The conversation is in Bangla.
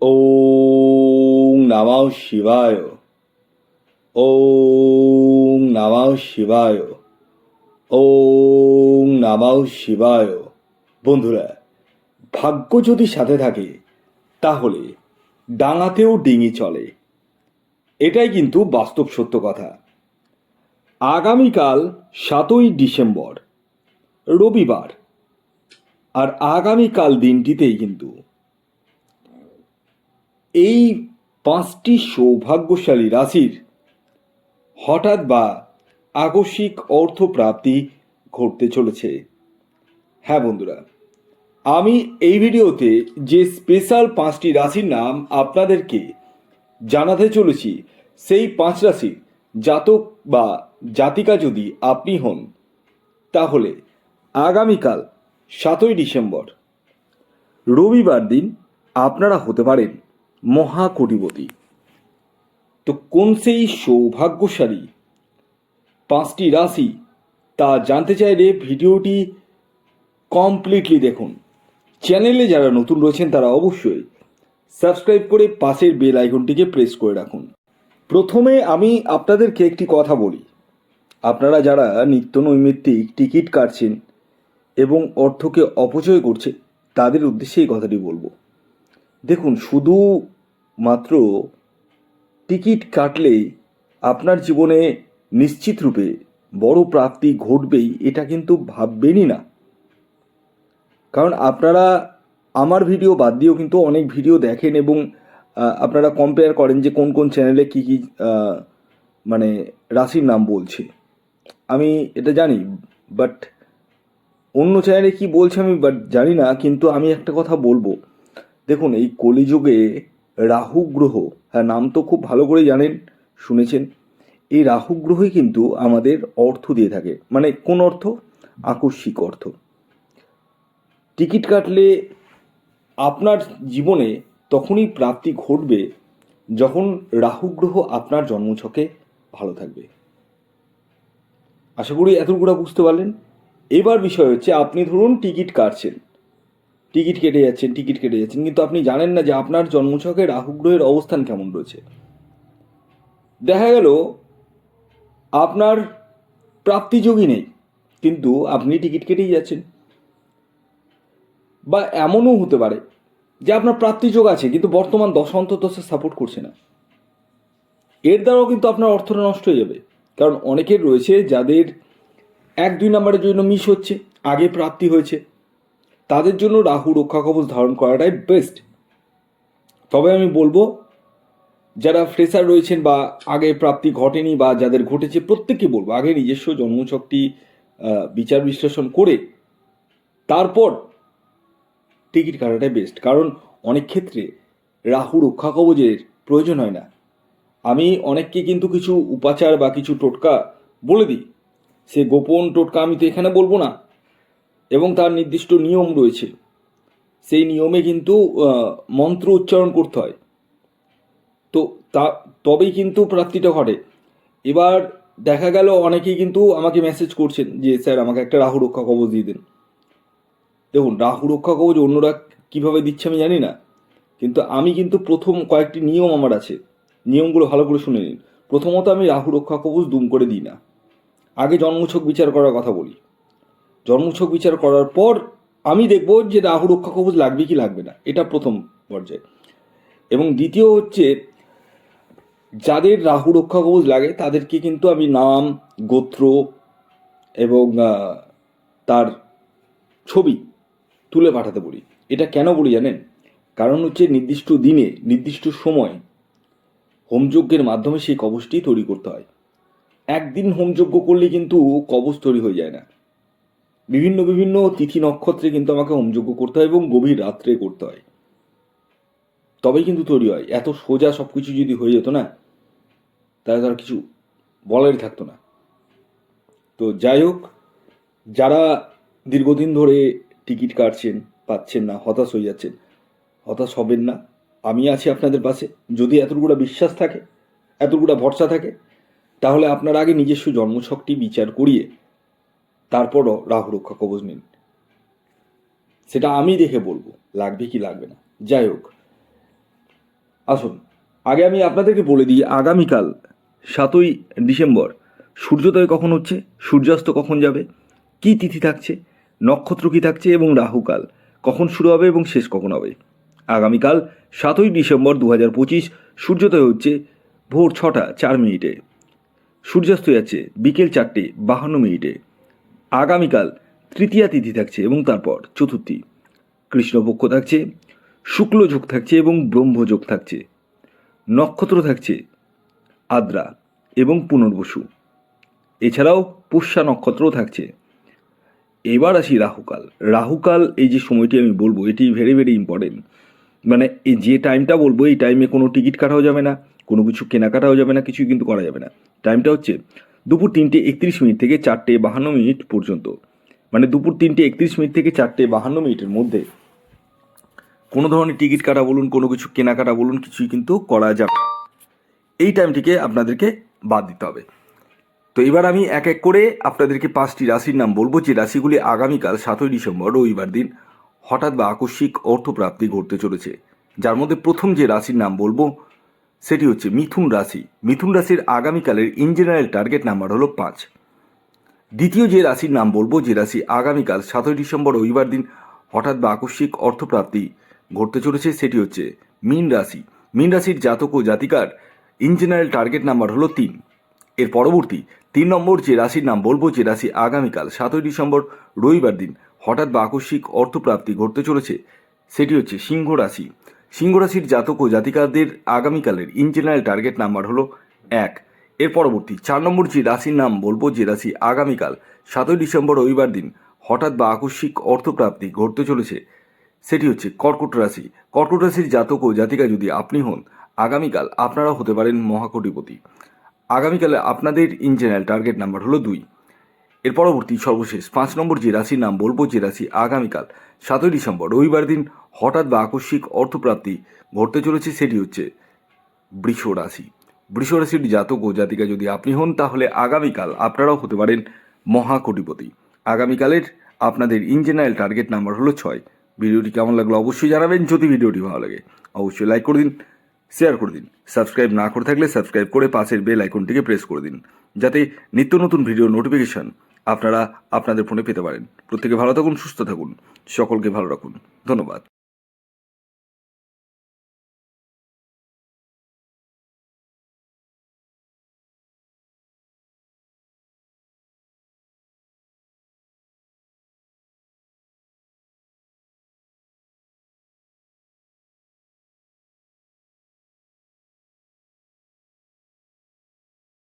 ওং নমঃ শিবায়। ওং নমঃ শিবায়। ওং নমঃ শিবায়। বন্ধুরা, ভাগ্য যদি সাথে থাকে, তাহলে ডাঙাতেও ডিঙি চলে। এটাই কিন্তু বাস্তব সত্য কথা। আগামীকাল সাতই ডিসেম্বর, রবিবার। আর আগামীকাল দিনটিতেই কিন্তু এই পাঁচটি সৌভাগ্যশালী রাশির হঠাৎ বা আকস্মিক অর্থপ্রাপ্তি ঘটতে চলেছে। হ্যাঁ বন্ধুরা, আমি এই ভিডিওতে যে স্পেশাল পাঁচটি রাশির নাম আপনাদেরকে জানাতে চলেছি, সেই পাঁচ রাশি জাতক বা জাতিকা যদি আপনি হন, তাহলে আগামীকাল সাতই ডিসেম্বর রবিবার দিন আপনারা হতে পারেন। মহাকোটিপতি। তো কোন সেই সৌভাগ্যশালী পাঁচটি রাশি তা জানতে চাইলে ভিডিওটি কমপ্লিটলি দেখুন। চ্যানেলে যারা নতুন রয়েছেন তারা অবশ্যই সাবস্ক্রাইব করে পাশের বেল আইকনটিকে প্রেস করে রাখুন। প্রথমে আমি আপনাদেরকে একটি কথা বলি। আপনারা যারা নিত্য নৈমিত্তিক টিকিট কাটছেন এবং অর্থকে অপচয় করছে, তাদের উদ্দেশ্যে এই কথাটি বলব। দেখুন, শুধু মাত্র টিকিট কাটলেই আপনার জীবনে নিশ্চিত রূপে বড় প্রাপ্তি ঘটবেই, এটা কিন্তু ভাববেনই না। কারণ আপনারা আমার ভিডিও বাদ দিয়েও কিন্তু অনেক ভিডিও দেখেন এবং আপনারা কম্পেয়ার করেন যে কোন কোন চ্যানেলে কী কী মানে রাশির নাম বলছে। আমি এটা জানি বাট অন্য চ্যানেলে কি বলছে আমি বাট জানি না, কিন্তু আমি একটা কথা বলব। দেখুন, এই কলিযুগে রাহু গ্রহ হ্যাঁ নাম তো খুব ভালো করে জানেন, শুনেছেন। এই রাহু গ্রহই কিন্তু আমাদের অর্থ দিয়ে থাকে। মানে কোন অর্থ? আকস্মিক অর্থ। টিকিট কাটলে আপনার জীবনে তখনই প্রাপ্তি ঘটবে যখন রাহু গ্রহ আপনার জন্মছকে ভালো থাকবে। আশা করি এতটুকুটা বুঝতে পারলেন। এবার বিষয় হচ্ছে, আপনি ধরুন টিকিট কাটছেন। টিকিট কেটে যাচ্ছেন, টিকিট কেটে যাচ্ছেন। কিন্তু আপনি জানেন না যে আপনার জন্মছকে রাহু গ্রহের অবস্থান কেমন রয়েছে। দেখা গেল, আপনার প্রাপ্তিযোগী নেই, কিন্তু আপনি টিকিট কেটেই যাচ্ছেন। বা এমনও হতে পারে যে আপনার প্রাপ্তিযোগ আছে, কিন্তু বর্তমান দশা সাপোর্ট করছে না। এর দ্বারাও কিন্তু আপনার অর্থটা নষ্ট হয়ে যাবে। কারণ অনেকের রয়েছে যাদের এক দুই নম্বরের জন্য মিস হচ্ছে, আগে প্রাপ্তি হয়েছে। তাদের জন্য রাহু রক্ষা কবচ ধারণ করাটাই বেস্ট তবে আমি বলব, যারা ফ্রেশার রয়েছেন বা আগে প্রাপ্তি ঘটেনি বা যাদের ঘটেছে, প্রত্যেককে বলব, আগে নিজস্ব জন্মছকটি বিচার বিশ্লেষণ করে তারপর টিকিট কাটাটাই বেস্ট কারণ অনেক ক্ষেত্রে রাহু রক্ষা কবচের প্রয়োজন হয় না। আমি অনেককে কিন্তু কিছু উপাচার বা কিছু টোটকা বলে দিই। সে গোপন টোটকা আমি তো এখানে বলব না। এবং তার নির্দিষ্ট নিয়ম রয়েছে। সেই নিয়মে কিন্তু মন্ত্র উচ্চারণ করতে হয়। তো তা, তবেই কিন্তু প্রাপ্তিটা ঘটে। এবার দেখা গেল, অনেকেই কিন্তু আমাকে মেসেজ করছেন যে, স্যার, আমাকে একটা রাহু রক্ষা কবচ দিয়ে দেন। দেখুন, রাহু রক্ষা কবচ অন্যরা কীভাবে দিচ্ছে আমি জানি না। কিন্তু আমি কিন্তু প্রথম কয়েকটি নিয়ম আমার আছে। নিয়মগুলো ভালো করে শুনে নিন। প্রথমত আমি রাহু রক্ষা কবচ দুম করে দিই না। আগে জন্মছক বিচার করার কথা বলি। জন্মছক বিচার করার পর আমি দেখব যে রাহু রক্ষা কবচ লাগবে কি লাগবে না। এটা প্রথম পর্যায়ে। এবং দ্বিতীয় হচ্ছে, যাদের রাহু রক্ষা কবচ লাগে, তাদেরকে কিন্তু আমি নাম, গোত্র এবং তার ছবি তুলে পাঠাতে বলি। এটা কেন বলি জানেন? কারণ হচ্ছে নির্দিষ্ট দিনে, নির্দিষ্ট সময় হোমযজ্ঞের মাধ্যমে সেই কবচটি তৈরি করতে হয়। একদিন হোমযজ্ঞ করলে কিন্তু কবচ তৈরি হয়ে যায় না। বিভিন্ন বিভিন্ন তিথি নক্ষত্রে কিন্তু আমাকে হোমযজ্ঞ করতে হয় এবং গভীর রাত্রে করতে হয়। তবেই কিন্তু তৈরি হয়। এত সোজা সব কিছু যদি হয়ে যেত না, তাহলে তার কিছু বলারই থাকতো না। তো যাই হোক, যারা দীর্ঘদিন ধরে টিকিট কাটছেন, পাচ্ছেন না, হতাশ হয়ে যাচ্ছেন, হতাশ হবেন না। আমি আছি আপনাদের পাশে। যদি এতটুকুটা বিশ্বাস থাকে, এতটুকুটা ভরসা থাকে, তাহলে আপনার আগে নিজস্ব জন্মছকটি বিচার করিয়ে তারপরও রাহু রক্ষা কবচ নিন। সেটা আমি দেখে বলব, লাগবে কি লাগবে না। যাই হোক, আসুন, আগে আমি আপনাদেরকে বলে দিই, আগামীকাল সাতই ডিসেম্বর সূর্যোদয় কখন হচ্ছে, সূর্যাস্ত কখন যাবে, কি তিথি থাকছে, নক্ষত্র কী থাকছে এবং রাহুকাল কখন শুরু হবে এবং শেষ কখন হবে। আগামীকাল সাতই ডিসেম্বর দু হাজার পঁচিশ সূর্যোদয় হচ্ছে ভোর ছটা চার মিনিটে। সূর্যাস্ত যাচ্ছে বিকেল চারটে বাহান্ন মিনিটে। আগামীকাল তৃতীয়া তিথি থাকছে এবং তারপর চতুর্থী। কৃষ্ণপক্ষ থাকছে, শুক্লযোগ থাকছে এবং ব্রহ্মযোগ থাকছে। নক্ষত্র থাকছে, আদ্রা এবং পুনর্বসু। এছাড়াও পুষ্যা নক্ষত্রও থাকছে। এবার আসি রাহুকাল। রাহুকাল এই যে সময়টি আমি বলব, এটি ভেরি ভেরি ইম্পর্টেন্ট মানে এই যে টাইমটা বলব, এই টাইমে কোনো টিকিট কাটাও যাবে না। কোনো কিছু কেনাকাটাও যাবে না, কিছুই কিন্তু করা যাবে না। টাইমটা হচ্ছে দুপুর তিনটে একত্রিশ মিনিট থেকে চারটে বাহান্ন মিনিট পর্যন্ত। মানে দুপুর তিনটে একত্রিশ মিনিট থেকে চারটে বাহান্ন মিনিটের মধ্যে কোনো ধরনের টিকিট কাটা বলুন, কোনো কিছু কেনাকাটা বলুন, কিছুই কিন্তু করা যাবে এই টাইমটিকে আপনাদেরকে বাদ দিতে হবে। তো এবার আমি এক এক করে আপনাদেরকে পাঁচটি রাশির নাম বলব। যে রাশিগুলি আগামীকাল সাতই ডিসেম্বর, রবিবার দিন হঠাৎ বা আকস্মিক অর্থপ্রাপ্তি ঘটতে চলেছে। যার মধ্যে প্রথম যে রাশির নাম বলব সেটি হচ্ছে মিথুন রাশি। মিথুন রাশির আগামীকালের ইন জেনারেল টার্গেট নাম্বার হলো পাঁচ। দ্বিতীয় যে রাশির নাম বলব, যে রাশি আগামীকাল সাতই ডিসেম্বর রবিবার দিন হঠাৎ বা আকস্মিক অর্থপ্রাপ্তি ঘটতে চলেছে, সেটি হচ্ছে মীন রাশি। মীন রাশির জাতক ও জাতিকার ইন জেনারেল টার্গেট নাম্বার হলো তিন। এর পরবর্তী তিন নম্বর যে রাশির নাম বলব, যে রাশি আগামীকাল সাতই ডিসেম্বর রবিবার দিন হঠাৎ বা আকস্মিক অর্থপ্রাপ্তি ঘটতে চলেছে, সেটি হচ্ছে সিংহ রাশি। সিংহ রাশির জাতক ও জাতিকাদের আগামীকালের ইন জেনারেল টার্গেট নাম্বার হলো এক। এর পরবর্তী চার নম্বর যে রাশির নাম বলব, যে রাশি আগামীকাল, সাতই ডিসেম্বর রবিবার দিন হঠাৎ বা আকস্মিক অর্থপ্রাপ্তি ঘটতে চলেছে, সেটি হচ্ছে কর্কট রাশি। কর্কট রাশির জাতক ও জাতিকা যদি আপনি হন, আগামীকাল আপনারাও হতে পারেন মহাকোটিপতি। আগামীকালে আপনাদের ইন জেনারেল টার্গেট নাম্বার হলো দুই। এর পরবর্তী সর্বশেষ পাঁচ নম্বর যে রাশির নাম বলব যে রাশি আগামীকাল, সাতই ডিসেম্বর, রবিবার দিন হঠাৎ বা আকস্মিক অর্থপ্রাপ্তি ঘটতে চলেছে সেটি হচ্ছে বৃষ রাশি। বৃষ রাশির জাতক ও জাতিকা যদি আপনি হন, তাহলে আগামীকাল আপনারাও হতে পারেন মহাকোটিপতি। আগামীকালের আপনাদের ইন জেনারেল টার্গেট নাম্বার হলো ছয়। ভিডিওটি কেমন লাগল অবশ্যই জানাবেন। যদি ভিডিওটি ভালো লাগে, অবশ্যই লাইক করে দিন। শেয়ার করে দিন। সাবস্ক্রাইব না করে থাকলে সাবস্ক্রাইব করে পাশের বেল আইকনটিকে প্রেস করে দিন, যাতে নিত্য নতুন ভিডিও নোটিফিকেশান আপনারা আপনাদের ফোনে পেতে পারেন। প্রত্যেকে ভালো থাকুন, সুস্থ থাকুন। সকলকে ভালো রাখুন। ধন্যবাদ।